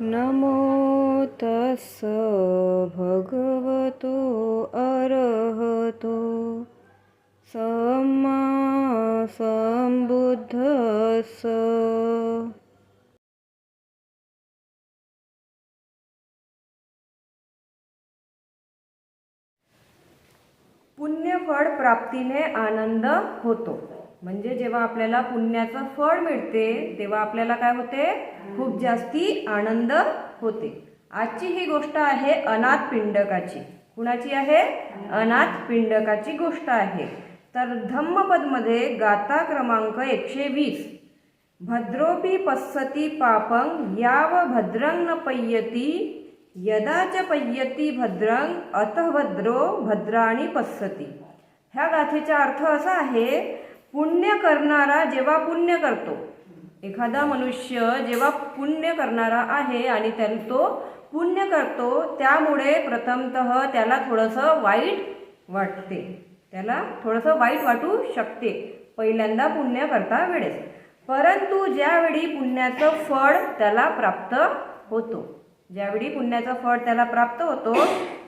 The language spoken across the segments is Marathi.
नमो तस् भगवतो अरहतो। सम्मा संबुद्धस्स पुण्यफळ प्राप्तीने आनंद होतो। म्हणजे जेव्हा आपल्याला पुण्याचं फळ मिळते तेव्हा आपल्याला काय होते? खूप जास्ती आनंद होते. आजची ही गोष्ट आहे अनाथ पिंडकाची. कुणाची आहे? अनाथ पिंडकाची गोष्ट आहे. तर धम्मपदमध्ये गाथा क्रमांक एकशे वीस. भद्रोपी पस्सती पापंग याव भद्रंग न पय्यती यदाच पय्यती भद्रंग अथ भद्रो भद्राणी पस्सती. ह्या गाथेचा अर्थ असा आहे पुण्य करणारा जेव्हा पुण्य करतो. एखादा मनुष्य जेव्हा पुण्य करणारा आहे आणि त्या तो पुण्य करतो त्यामुळे प्रथमतः त्याला थोडंसं वाईट वाटते. त्याला थोडंसं वाईट वाटू शकते. पहिल्यांदा पुण्य करता वेळेस. परंतु ज्यावेळी पुण्याचं फळ त्याला प्राप्त होतो ज्यावेळी पुण्याचं फळ त्याला प्राप्त होतो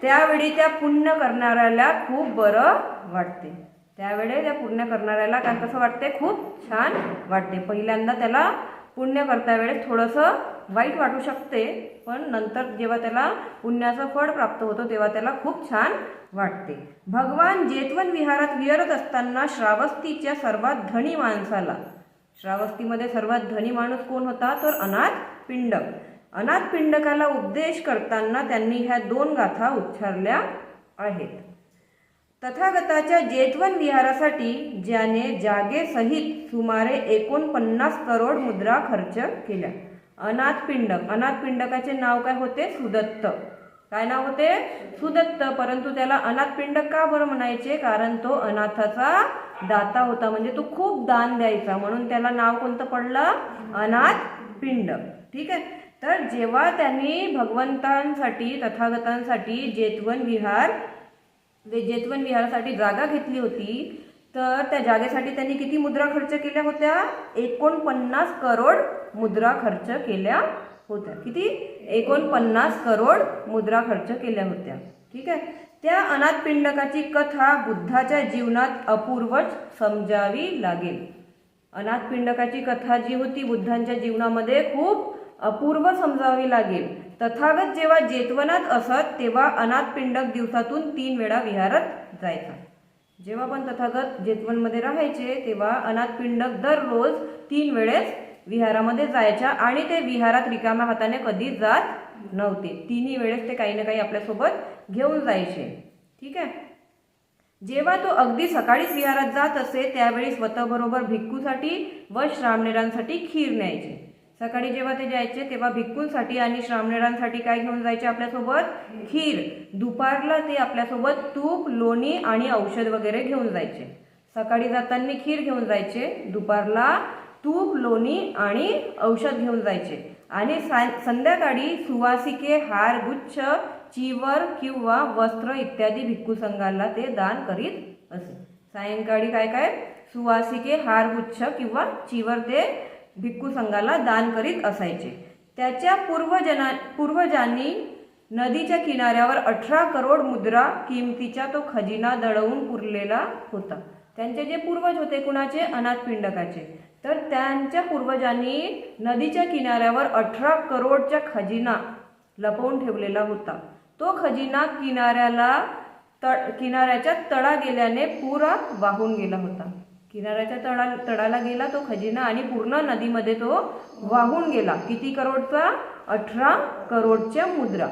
त्यावेळी त्या पुण्य करणाऱ्याला खूप बरं वाटते. त्यावेळे त्या पुण्य करणाऱ्याला काय कसं वाटते खूप छान वाटते पहिल्यांदा त्याला पुण्य करता वेळेस थोडंसं वाईट वाटू शकते पण नंतर जेव्हा त्याला पुण्याचं फळ प्राप्त होतं तेव्हा त्याला खूप छान वाटते. भगवान जेतवन विहारात विहरत असताना श्रावस्तीच्या सर्वात धनी माणसाला श्रावस्तीमध्ये सर्वात धनी माणूस कोण होता? तर अनाथ पिंडक. अनाथ पिंडकाला उपदेश करताना त्यांनी ह्या दोन गाथा उच्चारल्या आहेत. तथागताच्या जेतवन विहारासाठी ज्याने जागेसहित सुमारे एकोणपन्नास करोड मुद्रा खर्च केल्या. अनाथ पिंडक. अनाथ पिंडकाचे नाव काय होते? सुदत्त. काय नाव होते? सुदत्त. परंतु त्याला अनाथ पिंडक का बरं म्हणायचे? कारण तो अनाथाचा दाता होता. म्हणजे तो खूप दान द्यायचा. म्हणून त्याला नाव कोणतं पडलं? अनाथ पिंड ठीक आहे? तर जेव्हा त्यांनी भगवंतांसाठी तथागतांसाठी जेतवन विहार म्हणजे जेतवन विहारासाठी जागा घेतली होती तर त्या जागेसाठी त्यांनी किती मुद्रा खर्च केल्या होत्या? एकोणपन्नास करोड मुद्रा खर्च केल्या होत्या. किती? एकोणपन्नास करोड मुद्रा खर्च केल्या होत्या. ठीक आहे? त्या अनाथ पिंडकाची कथा बुद्धाच्या जीवनात अपूर्वच समजावी लागेल. अनाथ पिंडकाची कथा जी होती बुद्धांच्या जीवनामध्ये खूप अपूर्व समजावी लागेल. तथागत जेव्हा जेतवनात असत तेव्हा अनाथ पिंडक दिवसातून तीन वेळा विहारात जायचा. जेव्हा पण तथागत जेतवनमध्ये राहायचे तेव्हा अनाथ पिंडक दररोज तीन वेळेस विहारामध्ये जायच्या आणि ते विहारात रिकाम्या हाताने कधी जात नव्हते. तिन्ही वेळेस ते काही ना काही आपल्यासोबत घेऊन जायचे. ठीक आहे? जेव्हा तो अगदी सकाळीच विहारात जात असे त्यावेळी स्वतःबरोबर भिक्खूसाठी व श्रामनेरांसाठी खीर न्यायचे. सकाळी जेव्हा ते जायचे तेव्हा भिक्खूंसाठी आणि श्रामणेरांसाठी काय घेऊन जायचे आपल्यासोबत? खीर. दुपारला ते आपल्यासोबत तूप लोणी आणि औषध वगैरे घेऊन जायचे. सकाळी जाताना खीर घेऊन जायचे दुपारला तूप लोणी आणि औषध घेऊन जायचे. आणि संध्याकाळी सुवासिके हार गुच्छ चिवर किंवा वस्त्र इत्यादी भिक्खू संघाला ते दान करीत असे. सायंकाळी काय काय सुवासिके हार गुच्छ किंवा चिवर ते भिक्खू संघाला दान करीत असायचे. त्याच्या पूर्वजना पूर्वजांनी नदीच्या किनाऱ्यावर अठरा करोड मुद्रा किमतीचा तो खजिना दळवून पुरलेला होता. त्यांचे जे पूर्वज होते कुणाचे? अनाथ पिंडकाचे. तर त्यांच्या पूर्वजांनी नदीच्या किनाऱ्यावर अठरा करोडचा खजिना लपवून ठेवलेला होता. तो खजिना किनाऱ्याला तळ किनाऱ्याच्या तडा गेल्याने पुरा वाहून गेला होता. किनाऱ्याच्या तळा तळाला गेला तो खजिना आणि पूर्ण नदीमध्ये तो वाहून गेला. किती करोडचा? अठरा करोडच्या मुद्रा.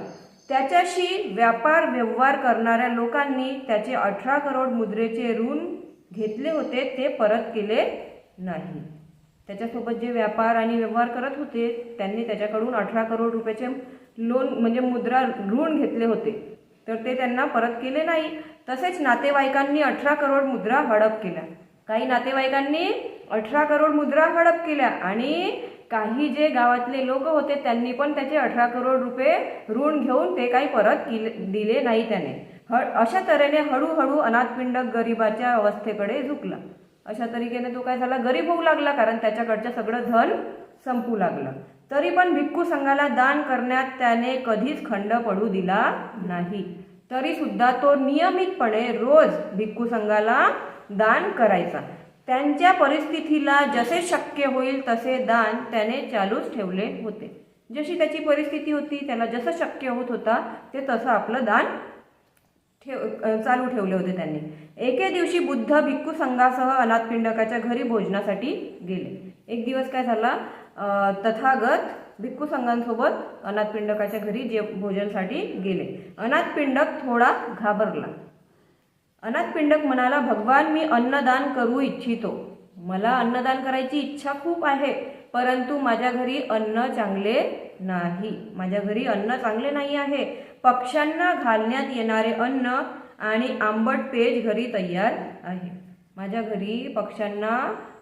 त्याच्याशी व्यापार व्यवहार करणाऱ्या लोकांनी त्याचे अठरा करोड मुद्रेचे ऋण घेतले होते ते परत केले नाही. त्याच्यासोबत जे व्यापार आणि व्यवहार करत होते त्यांनी त्याच्याकडून अठरा करोड रुपयाचे लोन म्हणजे मुद्रा ऋण घेतले होते. तर ते त्यांना परत केले नाही. तसेच नातेवाईकांनी अठरा करोड मुद्रा हडप केल्या. काही नातेवाईकांनी अठरा करोड मुद्रा हडप केल्या आणि काही जे गावातले लोक होते त्यांनी पण त्याचे अठरा करोड रुपये ऋण घेऊन ते काही परत केले दिले नाही त्याने. ह अशा तऱ्हेने हळूहळू अनाथपिंडक गरिबाच्या अवस्थेकडे झुकला. अशा तरीकेने तो काय झाला? गरीब होऊ लागला कारण त्याच्याकडचं सगळं धन संपू लागलं. तरी पण भिक्खू संघाला दान करण्यात त्याने कधीच खंड पडू दिला नाही. तरी सुद्धा तो नियमितपणे रोज भिक्खू संघाला दान करायचा. त्यांच्या परिस्थितीला जसे शक्य होईल तसे दान त्याने चालूच ठेवले होते. जशी त्याची परिस्थिती होती त्याला जसं शक्य होत होता ते तसं आपलं दान ठेव चालू ठेवले होते त्यांनी. एके दिवशी बुद्ध भिक्खू संघासह अनाथपिंडकाच्या घरी भोजनासाठी गेले. एक दिवस काय झाला? तथागत भिक्खू संघांसोबत अनाथ पिंडकाच्या घरी जे भोजनसाठी गेले. अनाथ पिंडक थोडा घाबरला. अनाथपिंडक म्हणाला भगवान मी अन्नदान करू इच्छितो. मला अन्नदान करायची इच्छा खूप आहे परंतु माझ्या घरी अन्न चांगले नाही. माझ्या घरी अन्न चांगले नाही आहे. पक्ष्यांना घालण्यात येणारे अन्न आणि आंबट पेज घरी तयार आहे. माझ्या घरी पक्ष्यांना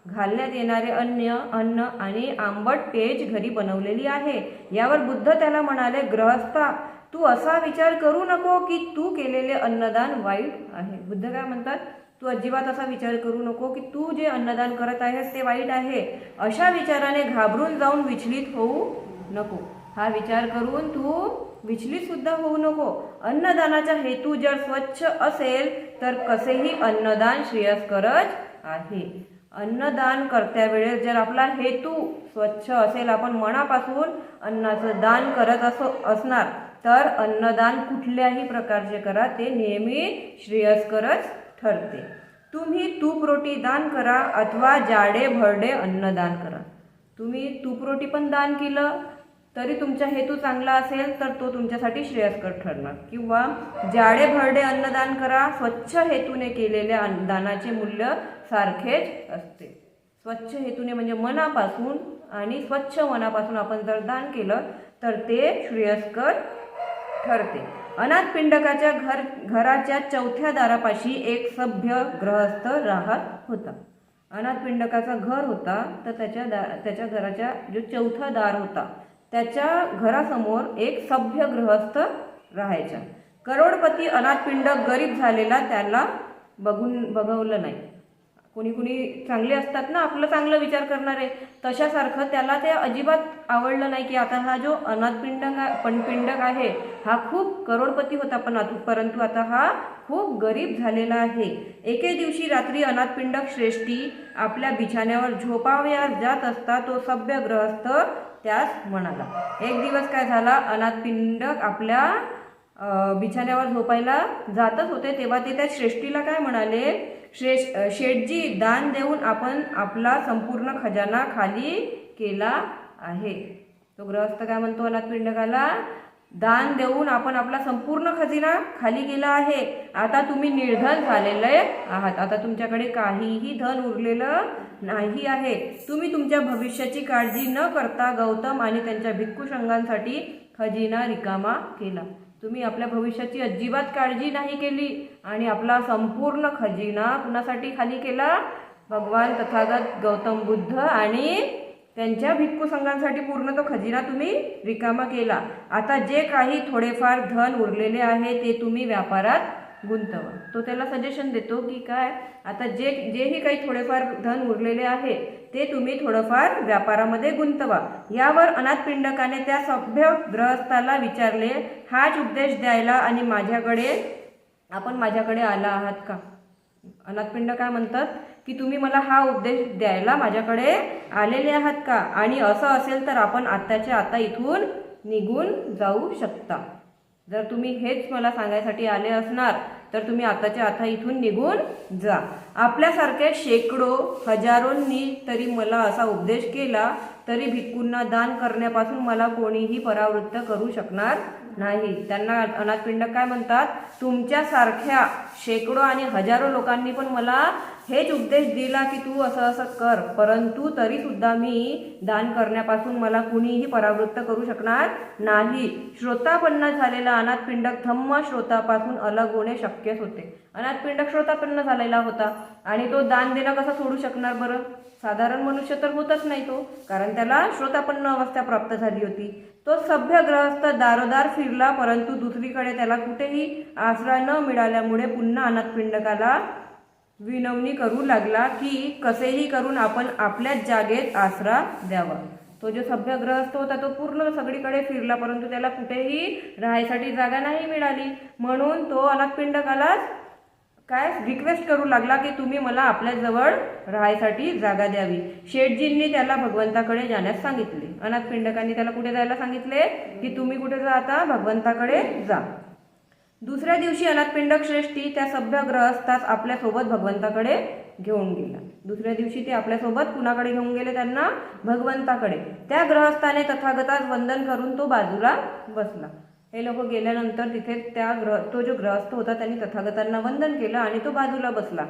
घालण्यात येणारे अन्न अन्न आणि आंबट पेज घरी बनवलेली आहे. यावर बुद्ध त्याला म्हणाले ग्रहस्था तू असा विचार करू नको की तू केलेले अन्नदान वाईट आहे. बुद्ध काय म्हणतात? तू अजिबात असा विचार करू नको की तू जे अन्नदान करत आहेस ते वाईट आहे. अशा विचाराने घाबरून जाऊन विचलित होऊ नको. हा विचार करून तू विचलित सुद्धा होऊ नको. अन्नदानाचा हेतू जर स्वच्छ असेल तर कसेही अन्नदान श्रेयस्करच आहे. अन्नदान करत्या वेळेस जर आपला हेतू स्वच्छ असेल आपण मनापासून अन्नाचं दान करत असो असणार तर अन्नदान कुठल्याही प्रकारचे करा ते नेहमी श्रेयस्करच ठरते. तुम्ही तूप रोटी दान करा अथवा जाडे भरडे अन्नदान करा. तुम्ही तूप रोटी पण दान केलं तरी तुमचा हेतू चांगला असेल तर तो तुमच्यासाठी श्रेयस्कर ठरणार. किंवा जाडे भरडे अन्नदान करा स्वच्छ हेतूने केलेल्या अन्नदानाचे मूल्य सारखेच असते. स्वच्छ हेतूने म्हणजे मनापासून आणि स्वच्छ मनापासून आपण जर दान केलं तर ते श्रेयस्कर ठरते. अनाथ पिंडकाच्या घर घराच्या चौथ्या दारापाशी एक सभ्य ग्रहस्थ राहत होता. अनाथपिंडकाचा घर होता तर त्याच्या दा त्याच्या घराच्या जो चौथा दार होता त्याच्या घरासमोर एक सभ्य गृहस्थ राहायचा. करोडपती अनाथपिंडक गरीब झालेला त्याला बघून बघवलं नाही. कोणी कोणी चांगले असतात ना आपलं चांगलं विचार करणारे. तशासारखं त्याला ते अजिबात आवडलं नाही की आता हा जो अनाथपिंडक पणपिंडक आहे हा खूप करोडपती होता पण परंतु आता हा खूप गरीब झालेला आहे. एके दिवशी रात्री अनाथपिंडक श्रेष्ठी आपल्या बिछाण्यावर झोपावयास जात असता तो सभ्य ग्रहस्थ त्यास म्हणाला एक दिवस काय झाला? अनाथपिंडक आपल्या बिछाण्यावर झोपायला जातच होते तेव्हा ते त्या श्रेष्ठीला काय म्हणाले? श्रेष शेठजी दान देऊन आपण आपला संपूर्ण खजाना खाली केला आहे. तो ग्रहस्थ काय म्हणतो अनाथपिंडकाला दान देऊन आपण आपला संपूर्ण खजिना खाली केला आहे. आता तुम्ही निर्धन झालेले आहात. आता तुमच्याकडे काहीही धन उरलेलं नाही आहे. तुम्ही तुमच्या भविष्याची काळजी न करता गौतम आणि त्यांच्या भिक्खू संघांसाठी खजिना रिकामा केला. तुम्ही आपल्या भविष्याची अजिबात काळजी नाही केली आणि आपला संपूर्ण खजिना कुणासाठी खाली केला? भगवान तथागत गौतम बुद्ध आणि त्यांच्या भिक्खू संघांसाठी पूर्ण तो खजिना तुम्ही रिकामा केला. आता जे काही थोडेफार धन उरलेले आहे ते तुम्ही व्यापारात गुंतवा. तो त्याला सजेशन देतो की काय आता जे जेही काही थोडेफार धन उरलेले आहे ते तुम्ही थोडंफार व्यापारामध्ये गुंतवा. यावर अनाथपिंडकाने त्या सभ्य ग्रहस्थाला विचारले हाच उपदेश द्यायला आणि माझ्याकडे आपण माझ्याकडे आला आहात का? अनाथपिंड काय म्हणतात? की तुम्ही मला हा उपदेश द्यायला माझ्याकडे आलेले आहात का? आणि असं असेल तर आपण आत्ताच्या आता इथून निघून जाऊ शकता. जर तुम्ही हेच मला सांगायसाठी आले असणार तर तुम्ही आताच्या आता इथून निघून जा. आपल्यासारखे शेकडो हजारोंनी तरी मला असा उपदेश केला तरी भिक्खूंना दान करण्यापासून मला कोणीही परावृत्त करू शकणार नाही. त्यांना अनाथपिंड काय म्हणतात? तुमच्यासारख्या शेकडो आणि हजारो लोकांनी पण मला हेच उपदेश दिला की तू असं असं कर. परंतु तरी सुद्धा मी दान करण्यापासून मला कुणीही परावृत्त करू शकणार नाही. श्रोतापन्न झालेला अनाथपिंडक थम्म श्रोतापासून अलग होणे शक्यच होते. अनाथपिंडक श्रोतापन्न झालेला होता. आणि तो दान देणं कसा सोडू शकणार बरं? साधारण मनुष्य तर होतच नाही तो. कारण त्याला श्रोतापन्न अवस्था प्राप्त झाली होती. तो सभ्य ग्रहस्थ दारोदार फिरला परंतु दुसरीकडे त्याला कुठेही आसरा न मिळाल्यामुळे पुन्हा अनाथपिंडकाला विनवणी करू लागला की कसेही करून आपण आपल्याच जागेत आसरा द्यावा. तो जो सभ्यग्रस्त होता तो पूर्ण सगळीकडे फिरला परंतु त्याला कुठेही राहायसाठी जागा नाही मिळाली. म्हणून तो अनाथपिंडकालाच काय रिक्वेस्ट करू लागला की तुम्ही मला आपल्याजवळ राहायसाठी जागा द्यावी? शेठजींनी त्याला भगवंताकडे जाण्यास सांगितले. अनाथपिंडकांनी त्याला कुठे जायला सांगितले? की तुम्ही कुठे जा आता भगवंताकडे जा. दुसऱ्या दिवशी अनाथपिंडक श्रेष्ठी त्या सभ्य ग्रहस्थास आपल्यासोबत भगवंताकडे घेऊन गेला. दुसऱ्या दिवशी ते आपल्यासोबत कुणाकडे घेऊन गेले त्यांना? भगवंताकडे. त्या ग्रहस्थाने तथागतास वंदन करून तो बाजूला बसला. हे लोक गेल्यानंतर तिथे त्या ग्रह तो जो ग्रहस्थ होता त्यांनी तथागतांना वंदन केलं आणि तो बाजूला बसला.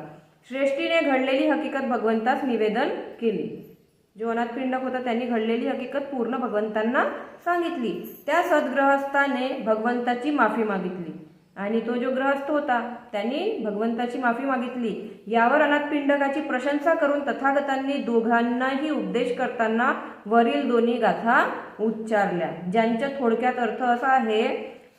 श्रेष्ठीने घडलेली हकीकत भगवंतास निवेदन केली. जो अनाथपिंडक होता त्यांनी घडलेली हकीकत पूर्ण भगवंतांना सांगितली. त्या सद्ग्रहस्थाने भगवंताची माफी मागितली. आणि तो जो ग्रहस्थ होता त्यांनी भगवंताची माफी मागितली. यावर अनाथपिंडकाची प्रशंसा करून तथागतांनी दोघांनाही उपदेश करताना वरील दोन्ही गाथा उच्चारल्या ज्यांच्या थोडक्यात अर्थ असा आहे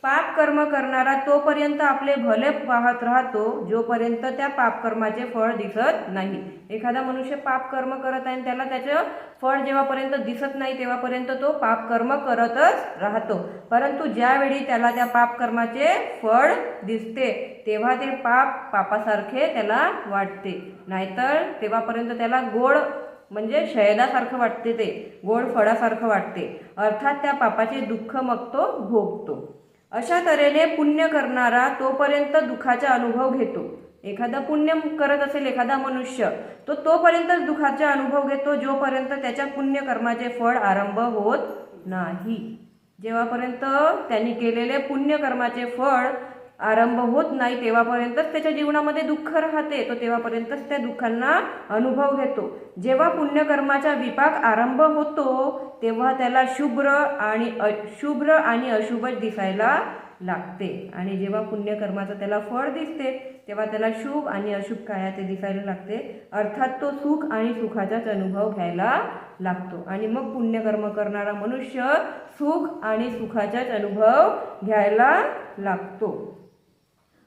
पाप कर्म करणारा तोपर्यंत आपले भले पाहत राहतो जोपर्यंत त्या पापकर्माचे फळ दिसत नाही. एखादा मनुष्य पाप कर्म करत आहे आणि त्याला त्याचं फळ जेव्हापर्यंत दिसत नाही तेव्हापर्यंत तो पाप कर्म करतच राहतो. परंतु ज्यावेळी त्याला त्या पाप कर्माचे फळ दिसते तेव्हा ते पाप पापासारखे त्याला वाटते. नाहीतर तेव्हापर्यंत त्याला गोड म्हणजे शयदासारखं वाटते ते गोड फळासारखं वाटते. अर्थात त्या पापाचे दुःख मग तो भोगतो. अशा तऱ्हेने पुण्य करणारा तोपर्यंत दुःखाचा अनुभव घेतो. एखादा पुण्य करत असेल एखादा मनुष्य तो तोपर्यंतच दुःखाचा अनुभव घेतो जोपर्यंत त्याच्या पुण्यकर्माचे फळ आरंभ होत नाही. जेव्हापर्यंत त्यांनी केलेले पुण्यकर्माचे फळ आरंभ होत नाही तेव्हापर्यंतच त्याच्या जीवनामध्ये दुःख राहते. तो तेव्हापर्यंतच त्या दुःखांना अनुभव घेतो. जेव्हा पुण्यकर्माचा विपाक आरंभ होतो तेव्हा त्याला शुभ्र आणि अशुभ्र आणि अशुभ दिसायला लागते. आणि जेव्हा पुण्यकर्माचं त्याला फळ दिसते तेव्हा त्याला शुभ आणि अशुभ काय ते दिसायला लागते. अर्थात तो सुख आणि सुखाचाच अनुभव घ्यायला लागतो. आणि मग पुण्यकर्म करणारा मनुष्य सुख आणि सुखाचाच अनुभव घ्यायला लागतो.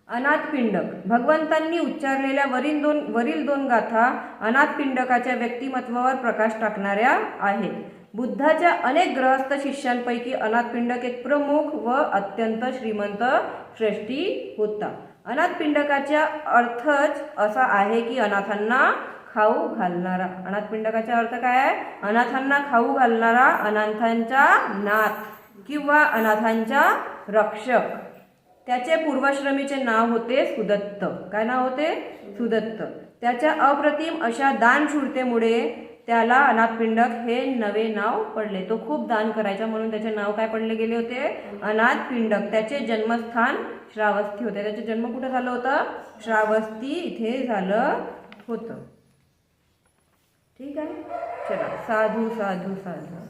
अनाथपिंडक. भगवंतांनी उच्चारलेल्या वरील दोन वरील दोन गाथा अनाथपिंडकाच्या व्यक्तिमत्वावर प्रकाश टाकणाऱ्या आहेत. बुद्धाच्या अनेक ग्रहस्थ शिष्यांपैकी अनाथपिंडक एक प्रमुख व अत्यंत श्रीमंत श्रेष्ठी होता. अनाथपिंडकाचा अर्थच असा आहे की अनाथांना खाऊ घालणारा. अनाथपिंडकाचा अर्थ काय आहे? अनाथांना खाऊ घालणारा अनाथांचा नाथ किंवा अनाथांचा रक्षक. त्याचे पूर्वाश्रमीचे नाव होते सुदत्त. काय नाव होते? सुदत्त. त्याच्या अप्रतिम अशा दानशूरतेमुळे त्याला अनाथपिंडक हे नवे नाव पडले. तो खूप दान करायचा म्हणून त्याचे नाव काय पडले गेले होते? अनाथपिंडक. त्याचे जन्मस्थान श्रावस्ती होते. त्याचे जन्म कुठं झालं होतं? श्रावस्ती इथे झालं होतं. ठीक आहे? चला. साधू साधू साधू.